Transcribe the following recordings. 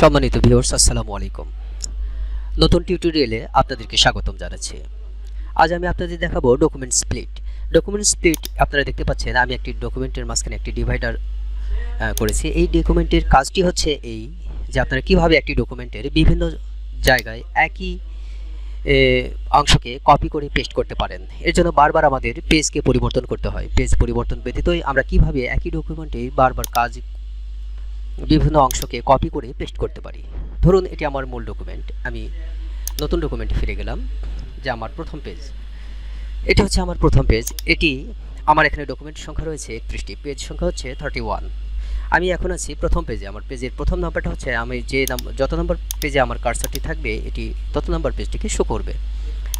সম্মানিত ভিউয়ার্স আসসালামু আলাইকুম। নতুন টিউটোরিয়ালে আপনাদেরকে স্বাগতম জানাচ্ছি। আজ আমি আপনাদের দেখাবো ডকুমেন্ট স্প্লিট ডকুমেন্ট স্প্লিট আপনারা দেখতে পাচ্ছেন, আমি একটি ডকুমেন্টের মাঝখানে একটি ডিভাইডার করেছি। এই ডকুমেন্টের কাজটি হচ্ছে এই যে আপনারা কীভাবে একটি ডকুমেন্টের বিভিন্ন জায়গায় একই অংশকে কপি করে পেস্ট করতে পারেন। এর জন্য বারবার আমাদের পেজকে পরিবর্তন করতে হয়। পেজ পরিবর্তন ব্যতীতই আমরা কীভাবে একই ডকুমেন্টে বারবার কাজ বিভিন্ন অংশকে কপি করে পেস্ট করতে পারি। ধরুন, এটি আমার মূল ডকুমেন্ট আমি নতুন ডকুমেন্টে ফিরে গেলাম, যে আমার প্রথম পেজ এটি হচ্ছে আমার প্রথম পেজ এটি আমার এখানে ডকুমেন্ট সংখ্যা রয়েছে একত্রিশটি। পেজ সংখ্যা হচ্ছে থার্টি ওয়ান আমি এখন আছি প্রথম পেজে আমার পেজের প্রথম নাম্বারটা হচ্ছে, আমি যে যত নম্বর পেজে আমার কার্সারটি থাকবে, এটি তত নম্বর পেজটিকে শো করবে।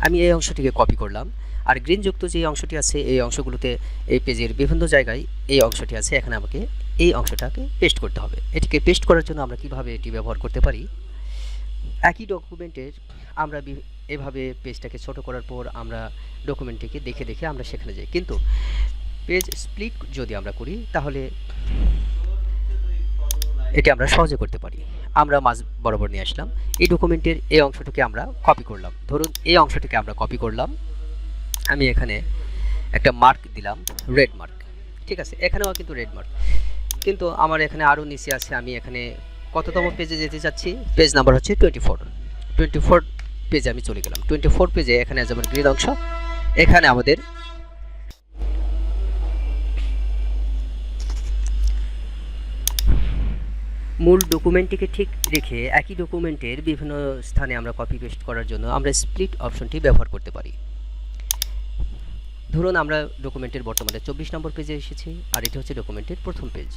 আমি এই অংশটিকে কপি করলাম। আর গ্রিনযুক্ত যে অংশটি আছে, এই অংশগুলোতে এই পেজের বিভিন্ন জায়গায় এই অংশটি আছে। এখানে আমাকে এই অংশটাকে পেস্ট করতে হবে। এটিকে পেস্ট করার জন্য আমরা কীভাবে এটি ব্যবহার করতে পারি? একই ডকুমেন্টের আমরা এভাবে পেজটাকে ছোট করার পর আমরা ডকুমেন্টটিকে দেখে দেখে আমরা সেখানে যাই। কিন্তু পেজ স্প্লিট যদি আমরা করি, তাহলে এটি আমরা সহজে করতে পারি। আমরা মাঝ বরাবর নিয়ে আসলাম। এই ডকুমেন্টের এই অংশটিকে আমরা কপি করলাম। ধরুন, এই অংশটিকে আমরা কপি করলাম। আমি এখানে একটা মার্ক দিলাম রেড মার্ক ঠিক আছে? এখানেও কিন্তু রেড মার্ক কিন্তু আমার এখানে আরও নিচে আছে, আমি এখানে কততম পেজে যেতে চাচ্ছি? পেজ নাম্বার হচ্ছে টোয়েন্টি ফোর টোয়েন্টি ফোর পেজে আমি চলে গেলাম। টোয়েন্টি ফোর পেজে এখানে যেমন গ্রিন অংশ। এখানে আমাদের মূল ডকুমেন্টটিকে ঠিক রেখে একই ডকুমেন্টের বিভিন্ন স্থানে আমরা কপি পেস্ট করার জন্য আমরা স্প্লিট অপশনটি ব্যবহার করতে পারি। ধরুন আমরা ডকুমেন্টের বর্তমানে চব্বিশ নম্বর পেজে এসেছি আর এটা হচ্ছে ডকুমেন্টের প্রথম পেজ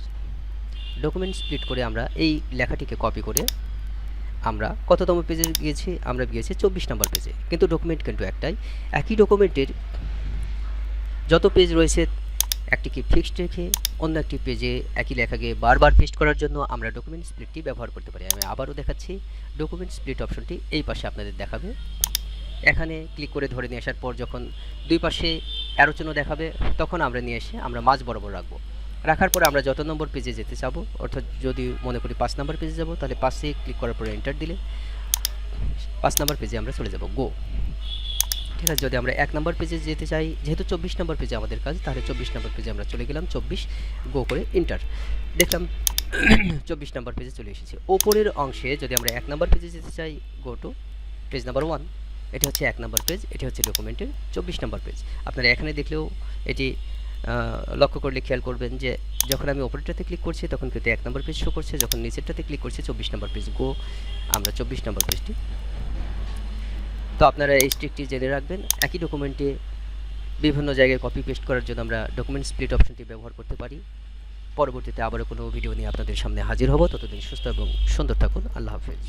ডকুমেন্ট স্প্লিট করে আমরা এই লেখাটিকে কপি করে আমরা কততম পেজে গিয়েছি? আমরা গিয়েছি চব্বিশ নম্বর পেজে কিন্তু ডকুমেন্ট কিন্তু একটাই। একই ডকুমেন্টের যত পেজ রয়েছে একটিকে ফিক্সড রেখে অন্য একটি পেজে একই লেখাকে বারবার পেস্ট করার জন্য আমরা ডকুমেন্ট স্প্লিটটি ব্যবহার করতে পারি। আমি আবারও দেখাচ্ছি ডকুমেন্ট স্প্লিট অপশনটি এই পাশে আপনাদের দেখাবে। এখানে ক্লিক করে ধরে নিয়ে আসার পর যখন দুই পাশে অ্যারো চিহ্ন দেখাবে, তখন আমরা নিয়ে এসে আমরা মাঝ বরাবর রাখব। রাখার পরে আমরা যত নম্বর পেজে যেতে চাবো, অর্থাৎ যদি মনে করি পাঁচ নম্বর পেজে যাব, তাহলে পাশে ক্লিক করার পরে এন্টার দিলে পাঁচ নম্বর পেজে আমরা চলে যাব। গো ঠিক আছে, যদি আমরা এক নম্বর পেজে যেতে চাই, যেহেতু চব্বিশ নম্বর পেজে আমাদের কাজ, তাহলে চব্বিশ নম্বর পেজে আমরা চলে গেলাম, চব্বিশ গো করে ইন্টার দেখলাম, চব্বিশ নম্বর পেজে চলে এসেছি। ওপরের অংশে যদি আমরা এক নম্বর পেজে যেতে চাই go to page number one এটি হচ্ছে এক নম্বর পেজ এটি হচ্ছে ডকুমেন্টের চব্বিশ নম্বর পেজ আপনারা এখানে দেখলেও এটি লক্ষ্য করলে খেয়াল করবেন যে, যখন আমি ওপরেরটাতে ক্লিক করছি, তখন কিন্তু এক নম্বর পেজ শো করছে, যখন নিচেরটাতে ক্লিক করছি, চব্বিশ নম্বর পেজ গো আমরা চব্বিশ নম্বর পেজটি তো আপনারা এই স্ট্রিকটি জেনে রাখবেন। একই ডকুমেন্টে বিভিন্ন জায়গায় কপি পেস্ট করার জন্য আমরা ডকুমেন্ট স্প্লিট অপশনটি ব্যবহার করতে পারি। পরবর্তীতে আবারও কোনো ভিডিও নিয়ে আপনাদের সামনে হাজির হব। ততদিন সুস্থ এবং সুন্দর থাকুন। আল্লাহ হাফেজ।